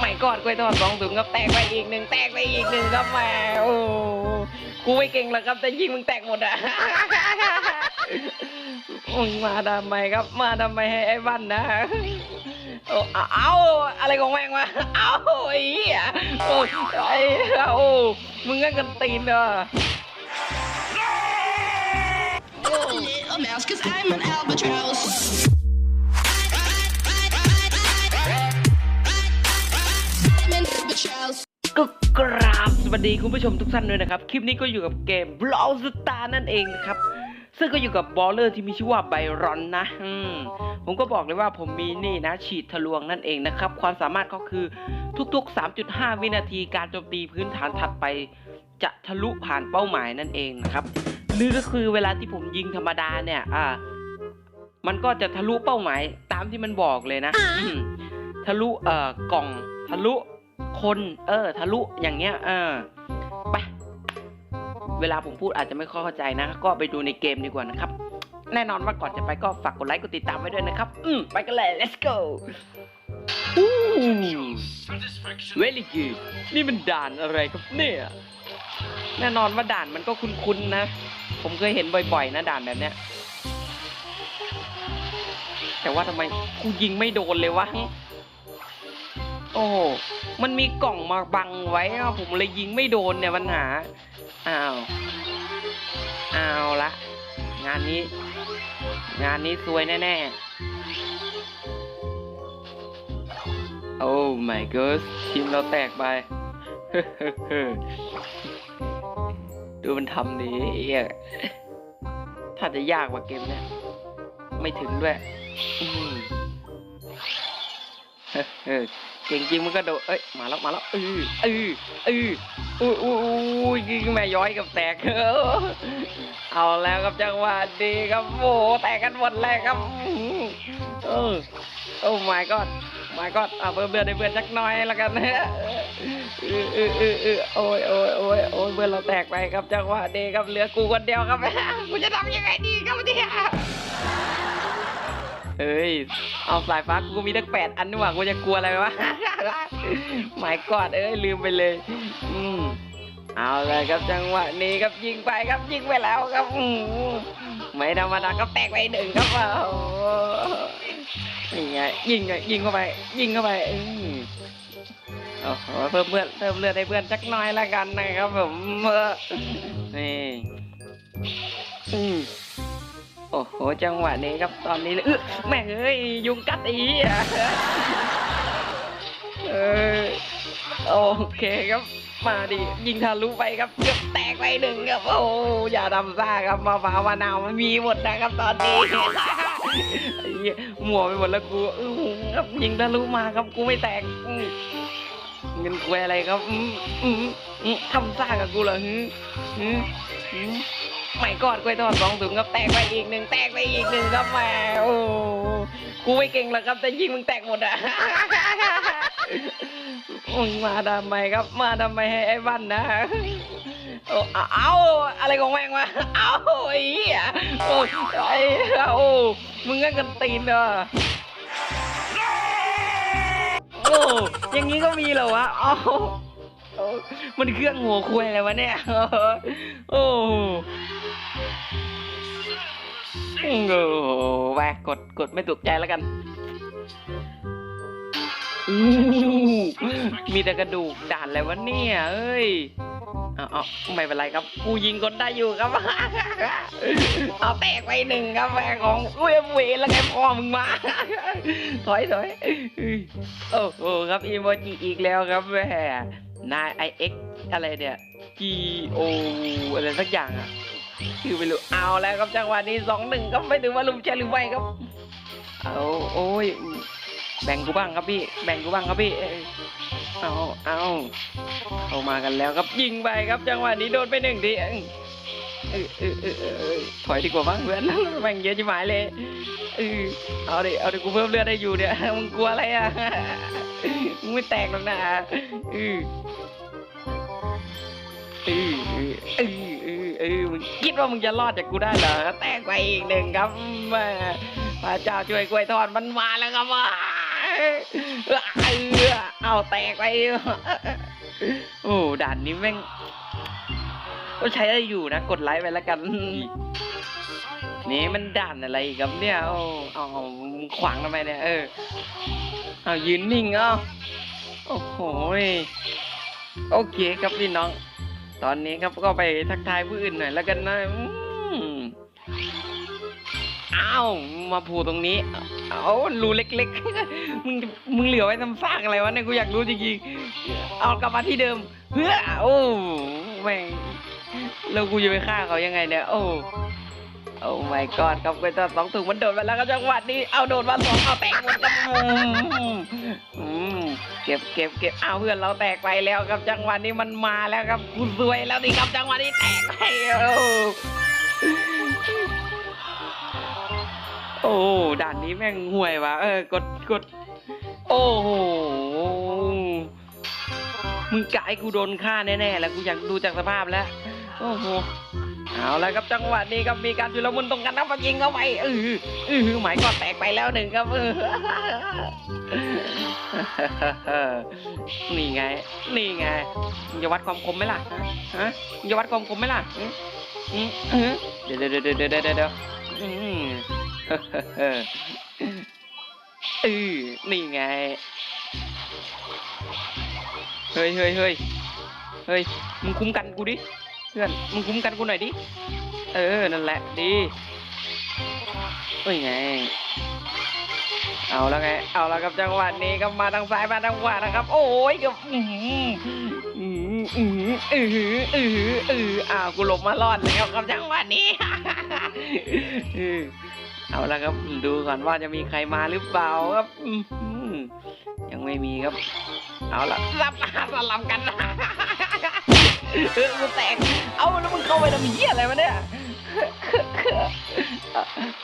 ไม่กอดกล้วยทอดสองถุงครับแตกไปอีกหนึ่งแตกไปอีกหนึ่งครับแม่โอ้กูไม่เก่งหรอกครับแต่ยิงมึงแตกหมดอะมึงมาทำไมครับ มาทำไมให้ไอ้บ้านนะโอ้เอาอะไรของแม่งวะเอาไอ้เหี้ยโอ้ไอ้โอ้มึงงั้นกันตีนเหรอ little mouse, cause I'm an albatross. วัสดีคุณผู้ชมทุกท่านด้วยนะครับ คลิปนี้ก็อยู่กับเกม Brawl Star นั่นเองนะครับ ซึ่งก็อยู่กับบอลเลอร์ที่มีชื่อว่าไบรอนนะอืมผมก็บอกเลยว่าผมมีนี่นะ ฉีดทะลวงนั่นเองนะครับ ความสามารถก็คือทุกๆ 3.5 วินาทีการโจมตีพื้นฐานถัดไป จะทะลุผ่านเป้าหมายนั่นเองนะครับหรือก็คือเวลาที่ผมยิงธรรมดาเนี่ยอ่ามันก็จะทะลุเป้าหมายตามที่มันบอกเลยนะทะลุเอ่อกล่องทะลุ คน เออ ทะลุอย่างเงี้ย เออไปเวลาผมพูดอาจจะไม่เข้าใจนะ ก็ไปดูในเกมดีกว่านะครับ แน่นอนว่าก่อนจะไปก็ฝากกดไลค์กดติดตามไว้ด้วยนะครับ อืมไปกันเลย let's go very good นี่มันด่านอะไรครับเนี่ย แน่นอนว่าด่านมันก็คุ้นๆนะ ผมเคยเห็นบ่อยๆ นะด่านแบบเนี้ย แต่ว่าทำไมกูยิงไม่โดนเลยวะ อ้โหมันมีกล่องมาบังไว้อะผมเลยยิงไม่โดนเนี่ยปัญหาอ้าวเอาวละงานนี้ งานนี้ซวยแน่ๆโอ้ my god ทีมเราแตกไปดูมันทำดีเอียถ้าจะยากกว่าเกมเนี่ย ไม่ถึงด้วย เออ เก่งจริงมันก็โดดเอ้ยมาแล้วมาแล้วเออเออเอออุ้ยอุ้ยอุ้ยยิงแม่ย้อยกับแตกเออเอาแล้วครับจังหวะดีครับโอ้แตกกันหมดเลยครับอื้อหือเออโอ้ my god my god เอาเบื่อเบื่อได้เบื่อจักหน่อยแล้วกันนะเออเออเออเออโอ้ยโอ้ยโอ้ยโอ้ยเบื่อเราแตกไปครับจังหวะดีครับเหลือกูคนเดียวครับกูจะทำยังไงดีครับเนี่ย เอ้ย เอาสายฟ้ากูมีตั้งแปดอันนี่หว่ากูจะกลัวอะไรวะหมายกอดเอ้ยลืมไปเลย อืมเอาเลยครับจังหวะนี้ครับยิงไปครับยิงไปแล้วครับอืมไม่ธรรมดาก็แตกไปหนึ่งครับโอ้โหนี่ไงยิงไงยิงเข้าไป ยิงเข้าไปอืมโอ้โหเพิ่มเลือดเพิ่มเลือดให้เพื่อนสักหน้อยละกันนะครับผมเออนี่อืมโอ้โห จังหวะนี้ครับตอนนี้เลยเออแม่เอ้ยยุงกัดอีอะเออโอเคครับมาดิยิงทะลุไปครับเกือบแตกไปหนึ่งครับโอ้อย่าทำซ่าครับมาฟ้ามะนาวมันมีหมดนะครับตอนนี้หมัวไปหมดแล้วกูอื้อครับยิงทะลุมาครับกูไม่แตกเงินกูอะไรครับทำซ่ากับกูเหรอฮึฮึ ไม่กอดกล้วยทอดสองถุงครับแตกไปอีกหนึ่งแตกไปอีกหนึ่งครับแม่โอ้กูไม่เก่งหรอกครับแต่ยิงมึงแตกหมดอะมึงมาทำไมครับ มาทำไมให้ไอ้บ้านนะโอ้เอาอาอะไรของแม่งวะเอาไอ้เหี้ยโอ้ไอ้โอ้มึงงั้นกันตีนเหรอโอ้อย่างนี้ก็มีเหรอวะเอ้าโอ้ มันเครื่องหัวคุยอะไรวะเนี่ย โอ้โอ้โหแหวกกดกดไม่ถูกใจแล้วกันมีแต่กระดูกด่านอะไรวะเนี่ยเอ้ยเอาเอไม่เป็นไรครับ กูยิงคนได้อยู่ครับ เอาแตกไปหนึ่งครับแม่ของเวยเวแล้วไงพ่อมึงมา ถอยถอยโอ้โหครับอีโมจิอีกแล้วครับแม่ นายไอเอ็กอะไรเนี่ย G O อะไรสักอย่างอะคือไม่รู้เอาแล้วครับจังหวะนี้สองหนึ่งก็ไม่ถือว่าลุมใช่หรือไม่ครับเอาโอ้ยแบ่งกูบ้างครับพี่ แบ่งกูบ้างครับพี่เอ้ยเอาเอาเอามากันแล้วครับยิงไปครับจังหวะนี้โดนไปหนึ่งทีเออเออเออเออถอยดีกว่าบ้างเพื่อนแบ่งเยอะจิ๋หมายเลยเออเอาดิเอาดิกูเพิ่มเลือดได้อยู่เนี่ยมึงกลัวอะไรอะมึงไม่แตกหรอกนะเออ เออเออเออเออมึงคิดว่ามึงจะรอดจากกูได้เหรอแตกไปอีกหนึ่งครับพระเจ้าช่วยกล้วยทอดมันมาแล้วครับว่าเออเอาแตกไปโอ้ด่านนี้แม่งก็ใช้ได้อยู่นะ กดไลค์ไปแล้วกัน นี่มันด่านอะไรอีกับเนี่ยโอ้เอาขวางทำไมเนี่ย เออ เอายืนนิ่งเอ้าโอ้โหโอเคครับพี่น้อง ตอนนี้ครับก็ไปทักทายผู้อื่นหน่อยแล้วกันนะอ้าวมาผูตรงนี้เอารูเล็กๆ มึงมึงเหลือไว้ทำซากอะไรวะเนี่ยกูอยากรู้จริงๆ เอากลับมาที่เดิมเพื่อโอ้แม่งแล้วกูจะไปฆ่าเขายังไงเนี่ยโอ้โอ้ my god ครับกูจะสองถุงมันโดดไปแล้วก็จังหวะนี้เอาโดดมาสองเอาแตกหมดครับอืมอืม ก็บเก็บเก็บเอาเพื่อนเราแตกไปแล้วครับจังหวะนี้มันมาแล้วครับกูซวยแล้วดิครับจังหวะนี้แตกไปโอ้โอ้ด่านนี้แม่งห่วยวะเออกดกดโอ้โหมึงกะให้กูโดนฆ่าแน่ๆแล้วกูอยากดูจากสภาพแล้วโอ้โห เอาแล้วครับจังหวะนี้ครับมีการชุลมุนตรงกันนะมายิงเข้าไปเออเออหมายก็แตกไปแล้วหนึ่งครับเออนี่ไง นี่ไงมึงจะวัดความคมไหมล่ะฮะฮะมึงจะวัดความคมไหมล่ะเดี๋ยวเดี๋ยวเดี๋ยวเดี๋ยวเดี๋ยวเอืออนี่ไง เฮ้ยเฮ้ยเฮ้ยเฮ้ยมึงคุ้มกันกูดิ พื่อนมึงคุ้มกันกูหน่อยดิ เออ นั่นแหละดีเอ้ยไง เอาแล้วไง เอาแล้วครับจังหวะนี้ก็มาทางซ้ายมาทางขวานะครับ โอ้ยกับอืออืออืออืออืออืออ้าวกูหลบมารอดแล้วครับจังหวะนี้เอาแล้วครับดูก่อนว่าจะมีใครมาหรือเปล่าครับยังไม่มีครับ เอาละสลับสลับกันเออ กูแตก เอาแล้วมึงเข้าไปทำเหี้ยอะไรมาเนี่ย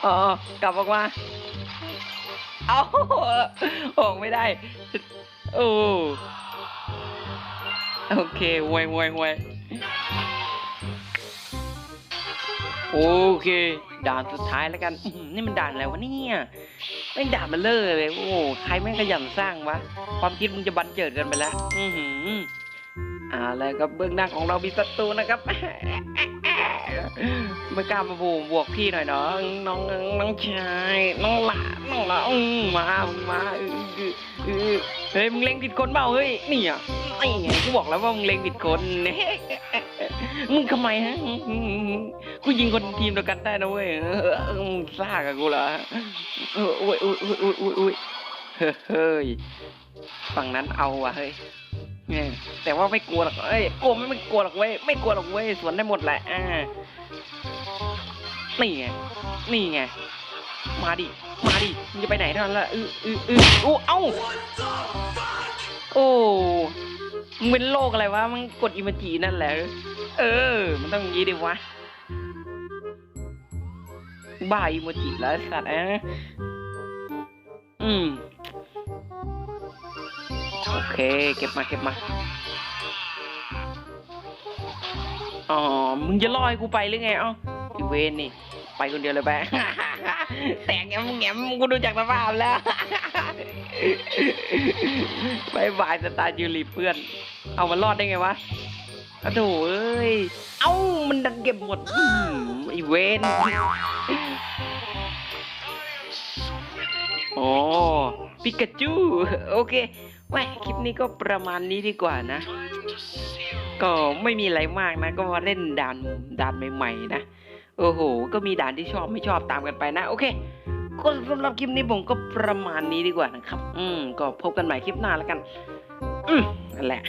อ๋อกลับออกมา เอาออกไม่ได้ โอ้โอเคห่วยห่วยห่วยโอเค ด่านสุดท้ายแล้วกันนี่มันด่านอะไรวะเนี่ยแม่ด่านมาเลอะเลย โอ้ใครแม่ขยันสร้างวะ ความคิดมึงจะบันเจิดกันไปแล้ว อือหือ อ่าแล้วก็เบื้องหน้าของเรามีศัตรูนะครับไม่กล้ามาบูมบวกพี่หน่อยเนาะน้องน้องชายน้องหลานน้องหลานมามาเฮ้ยมึงเล็งผิดคนเปล่าเฮ้ยนี่อะนี่ไงกูบอกแล้วว่ามึงเล็งผิดคนมึงทำไมฮะกูยิงคนทีมเดียวกันได้นะเว้ยเออเออมึงซ่ากับกูเหรอเอออุ้ยอุ้ยอุ้ยอุ้ยอุ้ยอุ้ยเฮ้ยฝั่งนั้นเอาว่ะเฮ้ย แต่ว่าไม่กลัวหรอกเอ้ยกลัวไม่ไม่กลัวหรอกเว้ยไม่กลัวหรอกเว้ยสวนได้หมดแหละอ่านี่ไงนี่ไงมาดิมาดิมึงจะไปไหนเท่านั้นละอืออืออือโอ้เอ้าโอ้มึงเป็นโรคอะไรวะมึงกดอิมจินั่นแหละเออ มันต้องงี้ดิวะบ้าอิโมจิแล้วสัตว์อะอืม โอเค เก็บมาเก็บมา อ๋อ มึงจะล่อให้กูไปหรือไง เอ้าอีเวนนี่ ไปคนเดียวเลยไป แต่งแงมแงมกูดูจากสภาพแล้วบายบายสตาร์ยูรีเพื่อน เอามันรอดได้ไงวะอ้โถเอ้ย เอ้า มันดันเก็บหมดอืออีเวนโอ้ปิกาจู โอเค แม่คลิปนี้ก็ประมาณนี้ดีกว่านะ ก็ไม่มีอะไรมากนะ ก็มาเล่นด่านด่านใหม่ๆนะ โอ้โห ก็มีด่านที่ชอบไม่ชอบตามกันไปนะ โอเคก็สำหรับคลิปนี้ผมก็ประมาณนี้ดีกว่านะครับ อืม ก็พบกันใหม่คลิปหน้าแล้วกัน อืมนั่นแหละ